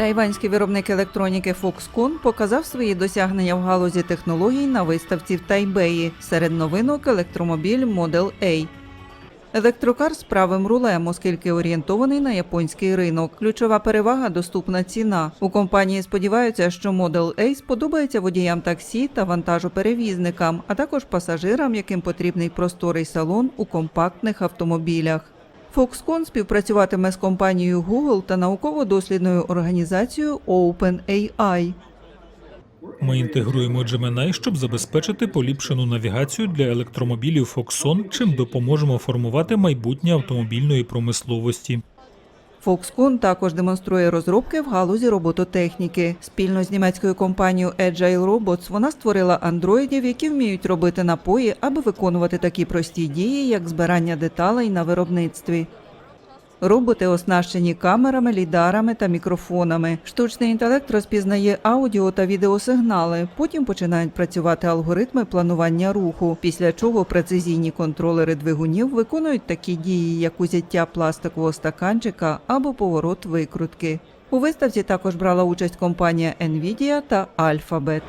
Тайванський виробник електроніки Foxconn показав свої досягнення в галузі технологій на виставці в Тайбеї. Серед новинок електромобіль Model A. Електрокар з правим рулем, оскільки орієнтований на японський ринок. Ключова перевага доступна ціна. У компанії сподіваються, що Model A сподобається водіям таксі та вантажоперевізникам, а також пасажирам, яким потрібний просторий салон у компактних автомобілях. Foxconn співпрацюватиме з компанією Google та науково-дослідною організацією OpenAI. Ми інтегруємо Gemini, щоб забезпечити поліпшену навігацію для електромобілів Foxconn, чим допоможемо формувати майбутнє автомобільної промисловості. Foxconn також демонструє розробки в галузі робототехніки. Спільно з німецькою компанією Agile Robots вона створила андроїдів, які вміють робити напої, аби виконувати такі прості дії, як збирання деталей на виробництві. Роботи оснащені камерами, лідарами та мікрофонами. Штучний інтелект розпізнає аудіо та відеосигнали. Потім починають працювати алгоритми планування руху, після чого прецизійні контролери двигунів виконують такі дії, як узяття пластикового стаканчика або поворот викрутки. У виставці також брала участь компанія Nvidia та Alphabet.